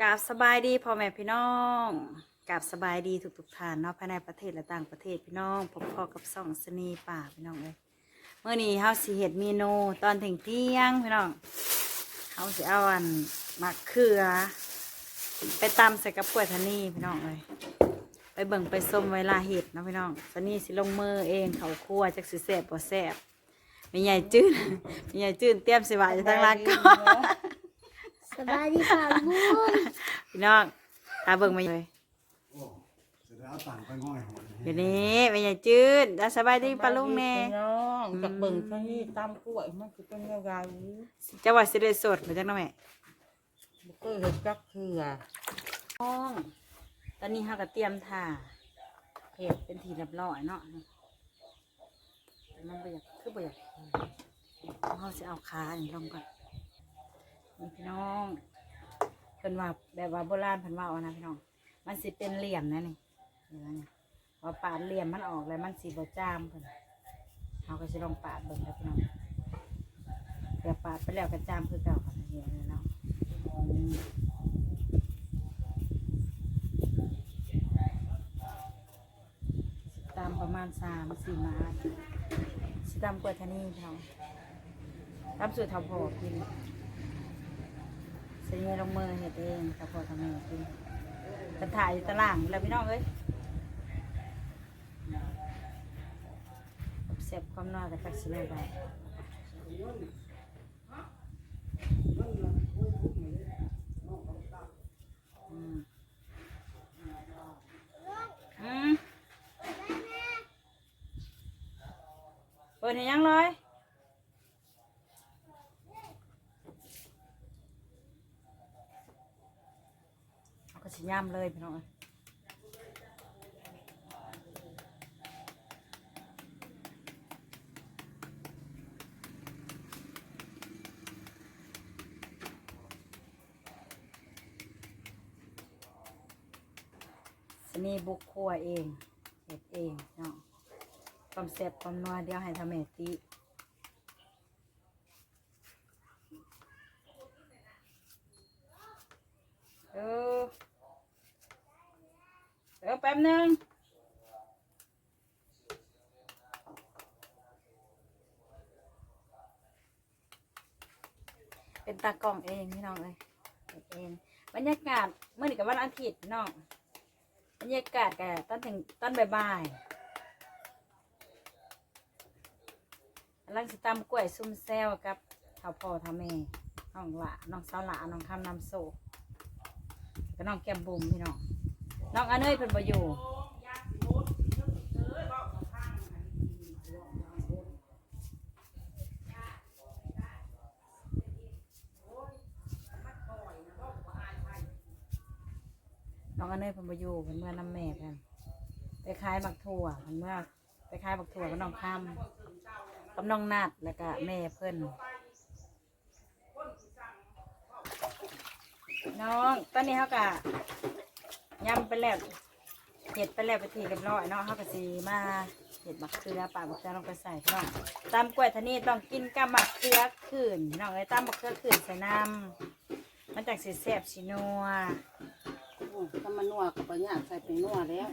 กราบสบายดีพ่อแม่พี่น้องกราบสบายดีทุกๆท่านเนาะภายในประเทศและต่างประเทศพี่น้องพบพอกับส่องสนีป่าพี่น้องเลยเมื่อนี้เฮาสิเฮ็ดเมนูตอนเที่ยงเที่ยงพี่น้องเฮาสิเอาอันมะเขือ ไปตำใส่กับกล้วยทานี่พี่น้องเลยไปเบิ่งไปส้มเวลาเห็ดนะพี่น้องสนีสิลงมือเองเขาครัวจักสิแซ่บบ่แซ่บม่ใหญ่จื้นแม่ใหญ่จื้นเตรียมสิว่าจะทั้งร้านก่อน บายดีค่ะลุงพี่น้องตาเบิ่งมาเลยโอ้จะได้เอาตังค์ไปง่อยหอยเดี๋ยวนี้แม่ใหญ่จืดแล้วสบายดีปะลุงแน่น้องจากเบิ่งซะนี่ตามกล้วยมันคือเป็นยังไงจังหวัดสิริสดมาจากน้องแม่บ่เคยเห็นจักเทื่อน้องตอนนี้เฮาก็เตรียมถ่าเห็ดเป็นทีเรียบร้อยเนาะแต่มันบ่อยากคือบ่อยากเฮาสิเอาขาอันนี้ลงก่อนนี่ พี่น้องเพิ่นว่าแบบว่าโบราณเพิ่นว่าเอานะพี่น้อง มันสิเป็นเหลี่ยมนะนี่เห็นไหมนี่ว่าปาดเหลี่ยมมันออกแล้วมันสิบ่จามเพิ่นเฮาก็สิลองปาดเบิ่งแล้วพี่น้องเดี๋ยวปาดไปแล้วกระจามคือเก่าค่ะเห็นแล้เนาะตามประมาณสามสี่มาสิตามกว่าทานี่เขาตามสูตรท่าพอกิน สิลงมือเห็ดเองเท่าพอทำเองกินกระถ่ายอยู่ตารางแล้วพี่น้องเอ้ยเสียบความน้อยกับจักสิเลยได้อืมอืมเปิดให้ยังเลยเอา กระชิย่ำเลยพี่น้องเอ้ยสนี่บุกครัวเองเห็ดเองเนาะความแซ่บความนัวเดี๋ยวให้ทำแม่ติเออ ดี๋ยวแป๊บนึงเป็นตากล้องเองพี่น้องเลยเองบรรยากาศเมื่อนี้กับวันอาทิตย์พี่น้องบรรยากาศกันตอนถึงตอนบ่ายๆลังสิตำกล้วยซุ่มแซวกับเท่าพ่อเท่าแม่น้องละน้องสาวละน้องคำนำโซกับน้องแก้มบุ๋มพี่น้อง น้องอันเนยเพิ่นบ่อยู่น้องอันเนยเพิ่นบ่อยู่เพิ่นเมื่อนำแม่เพิ่นไปขายบักถั่วเพิ่นเมื่อไปขายบักถั่วกับน้องคำกับน้องนัดแล้วก็แม่เพิ่นน้อง ตอนนี้เขากะ ยำไปแล้วเห็ดไปแล้วไปทีเรียบร้อยเนาะเขาก็สีมาเห็ดมะเขือป่าบักเขือลงไปใส่พี่น้องตามกล้วยทานี่ต้องกินกับมะเขือขืนพี่น้องเลยตามมะเขือขืนใส่น้ำมันจากสีแสบสีนัวถ้ามันนัวก็บ่ยากใส่เป็นนัวแล้ว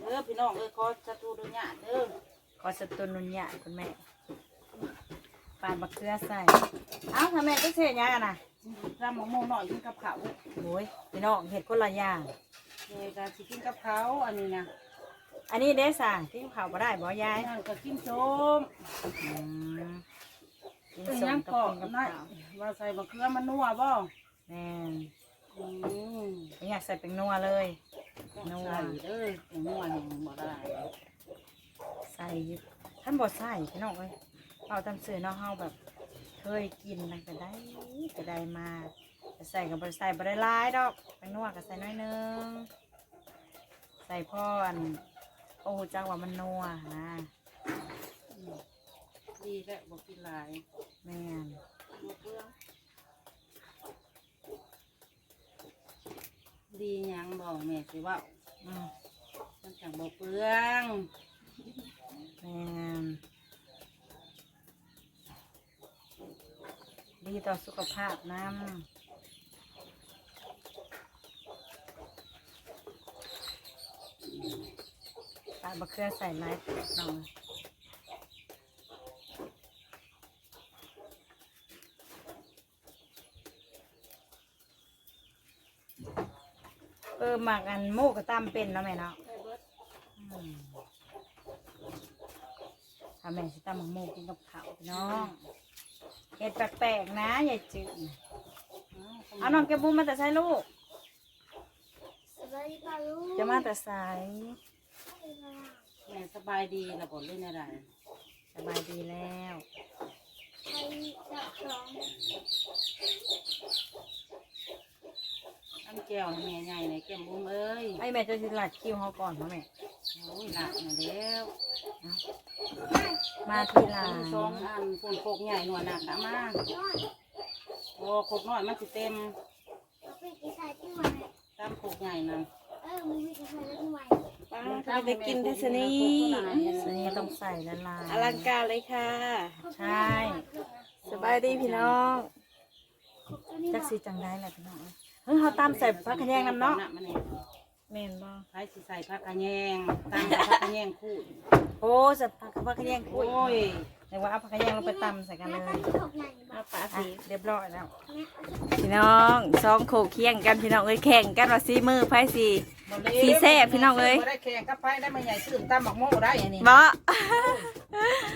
เด้อพี่น้องเอ้ยขอสตูดูหยาเด้อขอสตุนนุนยะคุณแม่ปาดมะเขือใส่เอ้าทำไมก็เสียยังอะนะ รำหมกโมหน่อยกินกับข้าวโอ้ยพี่น้องเห็ดคนละอย่างเด็กก็สิกินกับข้าวอันนี้นะอันนี้เด้สั่งที่เขาบ่ได้บ่ยายนั่นก็กินส้มอืมกินเป็นส้หยัมงกับกรอกิบนกับน้อยข้าวว่าใส่มะเขือมันนัวบ่แม่นอืมอยากใส่เป็นนัวเลย นัว ใส่เด้อเป็นนัวแห่งบ่ได้ใส่อยู่ท่านบอกใส่พี่น้องเอ้ยเอาตามสื่อเนาะเฮาแบบ เคยกินมันก็ได้ก็ได้มาใส่กับบใส่บได้หลายดอกเป็นนัวก็ใส่น้อยนึง ใส่พ่อนโอ้จังว่ามันนัวนะดีแหล้วบ่กินหลายแม่นบ่เปลือดีหยังบ่แม่สิว่าอืมมันจังบ่เปลืองแม่น ดีต่อสุขภาพน้ำตาบะเขือใส่ไม้หน่อยเออหมักอันโมกกระตั้มเป็นเนาะแม่เนาะอืมถ้าแม่สิตั้มหมักโมกกินกับข้าวพี่น้อง เห็ดแปลกๆนะยายจืดเอาน้องแกบบุ้มมาแต่ใส่ลูก สบายดีป่าลุงจะมาแต่สายแม่สบายดีระบบเล่นอะไรสบายดีแล้วไปจับสอง น้ำแก้วให้แม่ใหญ่ในแก้มบุ้มเอ้ยไอ้แม่จะสิลัดคิวเขาก่อนเนาะแม่ โอ้ยหนักมาแล้วมาทีหลังสองอันคนโคกใหญ่หน่วยหนักนะมาน้อยโอ้โคกน้อยมันสิเต็มเราไปกินใส่ที่ใหม่ตามโคกใหญ่นั่นเออมึงไปกินใส่ที่ใหม่ป้าไปกินได้สนี่อันนี้ต้องใส่ละลายอลังการเลยค่ะ ใช่ สบายดีพี่น้องจักสีจังได้แหละพี่น้อง เฮ้ยเขาตามใส่ผักขะแยงน้ำเนาะมันเองแม่นบ่ใช้สิใส่ผักกระแยงตามผักกระแยงคู่ โอ้ใส่ผักผักขะแยงคุโอ้ยยเดี๋ยวว่าเอาผักขะแยงลงไปตำใส่กันเลแม่ยไปกินของใหญ่บ้าเอาปลาอะสีเรียบร้อยแล้วแม่เอาพี่น้องสองโขกเคียงกันพี่น้องเอ้ยแข่งกันว่าซีมือไพ่สีสีแซ่บพี่น้องเอ้ย บ่ได้แข่งกับไผได้มาใหญ่ตื่นตามหมักโม่ได้อันนี้บ่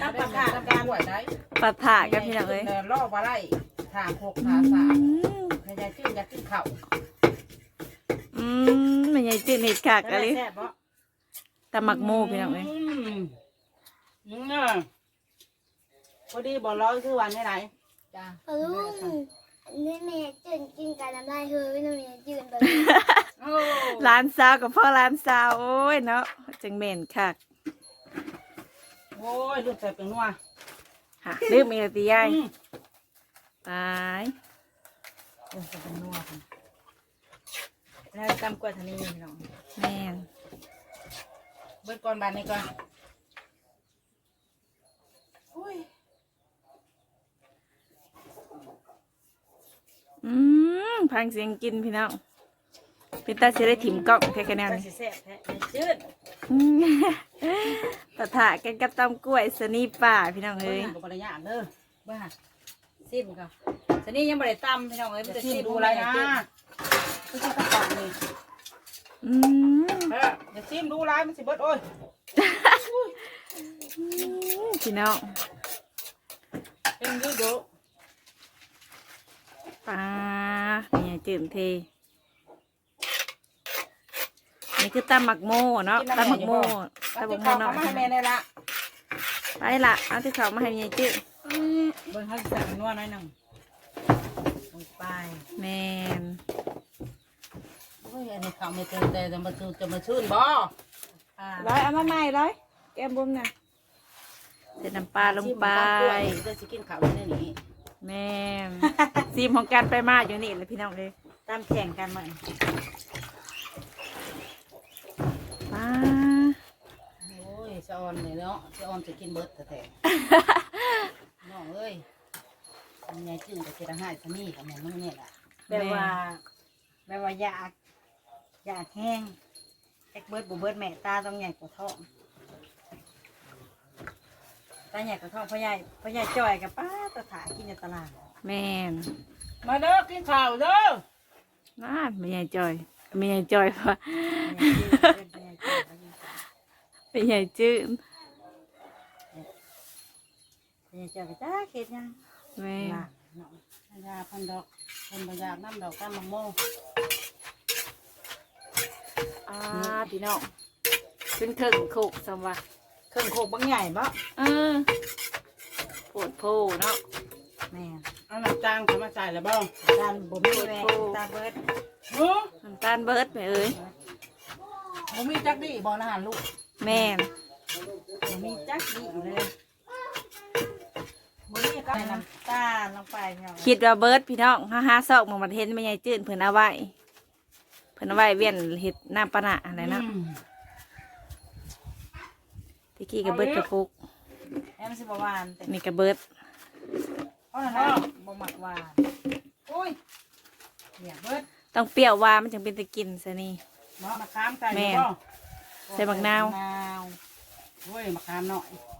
ตามปากกาตามการไหวได้ปัดผ่ากันพี่น้องเอ้ยล่อบ่ได้ถามหกถามสามให้ยายจื้นอยากกินข้าวอืมมันใหญ่จืดเห็ดขากจะอะไรได้แซ่บบ่ตำหมักโมพี่น้องเอ้ยมอืมน่ะพอดีบ่ร้อยคือวันนี้ไหนจ้าป่าลุงนี่แม่จืนกินกันน้ำลายเฮ้ยน้ำแม่จืนแบบโอ้ร้านสาวกับพ่อร้านสาวโอ้ยเนาะจังเหม็นคักโอ้ยลูกใส่เป็นนัวค่ะลืมอีกตีใหญ่อืม ตาย เดี๋ยวจะเป็นนัวกันแล้วตำกล้วยทะเลพี่น้องแม่นเบิดก่อนบานนี้ก่อนโอ้ยอืมพังเสียงกินพี่น้องเป็นตาเสียได้ถิ่มกล้องแค่คะแนนจะนี่สิแซ่บแท้ยายจืดอืมปะทะกันกับตำกล้วยสนีป่าพี่น้องเฮ้เอ้ยยกับบริญาณเด้อบ้า ซิมค่ะสนี่ยังบ่ได้ตำพี่น้องเอ้ยมันจะจะชิซิมมดูดูอะอะไรไรนะนะไม่ใช่กระป๋องนี่อืมเอออย่าชิมดูไรมันสิเบิดโอ้ยพี่น้องเป็นอยูดูปลาเนี่ยจืมเทนี่คือตำหมักโม่เนาะตำหมักโม่แล้วตำหมัที่กเขาโม่เนาะเขามาให้แม่ในละไปละเอาที่เขามาให้ยายจื้อ เบิ่งเขาสิใส่เป็นนัวน้อยหนึ่งลงไปแมนโอ้ยอันนี้เขาไม่เต็มแต่จะมาชื่นจะมาชื่นบ่อ่าร้อยเอามาใหม่ร้อยแก้มบุ้มน่ะเสร็จน้ำปลาลงไป จะสิกินข้าวอยู่ในนี้แม่น ซีมของการไปมาอยู่นี่เลยพี่น้องเลยตามแข่งกันเหมือนปลาโอ้ยสะออนเลยเนาะสะออนจะกินเบิดแต่แต่น้ องเอ้ยทำไงจื้นกับเจรหายสนี่กับแม่นุ่งเนี่ยแหละแบบว่าแบบว่าอยากอยากแห้งแอกเบิดบุเบิดแม่ตาต้องใหญ่กว่าท้องตาใหญ่กว่าท้องพ่อใหญ่พ่อใหญ่จ่อยกับป้าตะถากินในตลาดแม่นมาเด้อกินข้าวเด้อน่าไม่ใหญ่จอยไม่ใหญ่จอยเพราะพ่อใหญ่จืด พ่อใหญ่จ่อยพ่อใหญ่ไม่ใหญ่จื้อจ่อยก็จ้าเข็ดยังแม่หลานยาพันดอกพันบยากน้ำดอกก้ามะโม่อ่าพี่น้องขึ้นเครื่องโคกสมว่าเครื่องโคกบางใหญ่บ่เออปวดโพเนาะ แม่เอาน้ำจางเขามาใส่แล้วบ้างตาบ่มีแม่ตาเบิดเฮ้อน้ำตาลเบิร์ดไปเอ้ยผมมีจักดีบอลอาหารลูกแม่นบ่มีจักดีเลย บ่มีก็น้ำตาลลงไปเนาะคิดว่าเบิร์ดพี่น้องห้าห้าซอกมึงมาเห็นไม่ใหญ่จื้นเพิ่นเอาไว้เพิ่นเอาไว้เวียนเห็ดน้ำปะนะอะไรนะอืมตะกี้กับเบิร์ดกระปุกแอมสิบ่หวานแต่นี่กับเบิร์ดเพราะอะไรพ่อนะบ่มักหวานโอ้ยเนี่ยเบิดต้องเปรี้ยวหวานมันจึงเป็นตะกินซะนี่เนาะมะขามใส่แม่อยู่บ่ใส่บักนาวมะนาว โอ้ยมะขามหน่อยใ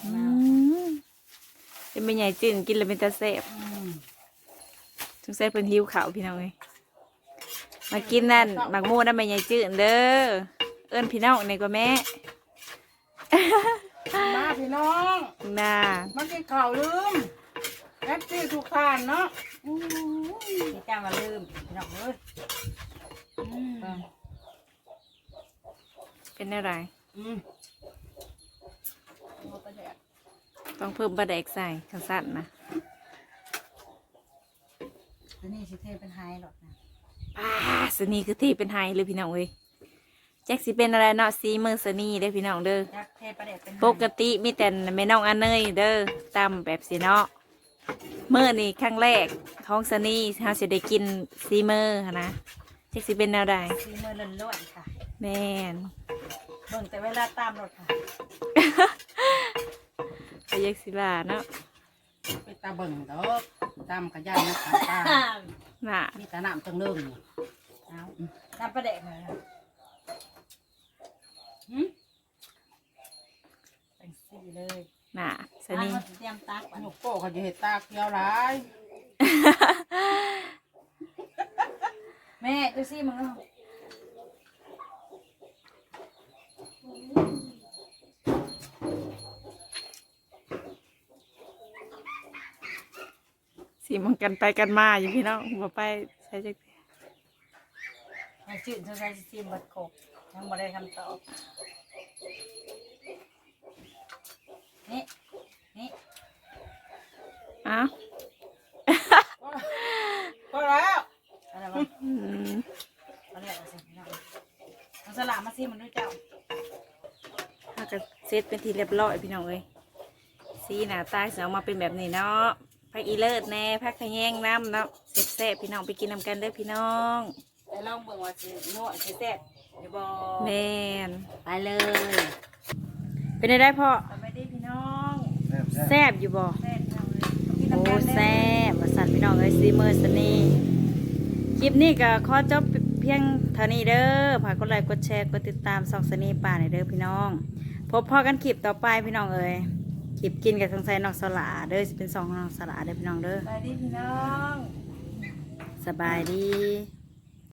ส่อืมะนาวมเป็นแม่ใหญ่จืดกินแล้วเป็นตาแซ่บอืมสงสัยเพิ่นหิวข้าวพี่น้องเอ้ยมากินนั่นหมักหมูนั่นแม่ใหญ่จืดเด้อเอิ้นพี่น้องในกว่าแม่มาพี่น้อง น่ามากินข้าวลืมแอปซี่ทุกทานเนาะนี่จ้ามาลืมพี่น้องเอ้ยเป็นอะไรอืม ต้องเพิ่มปลาแดกใส่ขันสั้นนะตัวนี้สิเทเป็นไฮหรอกนะป้าสนีคือที่เป็นไฮเลยพี่น้องเอ้ยแจ็คสิเป็นอะไรเนาะซีมือสนีเด้อพี่น้องเด้อยักเทประเด็ดเป็นไฮปกติมีแต่แม่น้องอันเนยเด้อตำแบบสีเนาะเมื่อนี่ครั้งแรกท้องสนีเฮาสิได้กินซีมือหั้นนะแจ็คสิเป็นแนวใดซีมือล้วนๆค่ะ แม่นเบิ่งแต่เวลาตามรถค่ะ ไปแยกสิลาเนาะไปตาเบิ่งดอกตามขยันนะขาตาน่ะมีแต่น้ำจังเริ่มนี่เอาน้ำประเด็ดเลยค่ะหืมเป็นสีเลยน่ะสอันนีนี้เตรียมตักหนุกโก้เขาจะเห็ดตาเขียวหลาย แม่ดูสิมึงเนาะ สีมองกันไปกันมาอยู่พี่น้องบ่ไปใช้จักไอ้จืดเท่าไรสิซีมบัดโคกยังบ่ได้คำตอบนี่นี่อ้าวก็แล้วอะไรวะอืมเอาเลยเอาสิพี่น้องเอาสลากมาซิมันด้วยเจ้าถ้าก็เซตเป็นทีเรียบร้อยพี่น้องเอ้ยสีหน้าตาจะออกมาเป็นแบบนี้เนาะ พักอีเลิศแน่พักขะแยงน้ำเนาะแซ่บๆพี่น้องไปกินนำกันเด้อพี่น้องแต่ลองเบิ่งว่าสินวดสิแซ่บเดี๋ยวบอกแม่นไปเลยเป็นได้ได้พ่อสวัสดีพี่น้องแซ่บแซ่บแซ่บอยู่บ่แซ่บพี่น้องเลยกินโอ้น้ำกันเด้อแซ่บมาสั่นพี่น้องเอ้ยซีเมอร์สนี่คลิปนี้ก็ขอจบเพียงเท่านี้เด้อฝากกดไลค์กดแชร์กดติดตามสองสนีป่าในอยเด้อพี่น้อง พบพอกันคลิปต่อไปพี่น้องเอ้ย คลิปกินกับสงสัยน้องสลาเด้อสิเป็นสองน้องสลาเด้อพี่น้องเด้อสวัสดีพี่น้อง สบายดี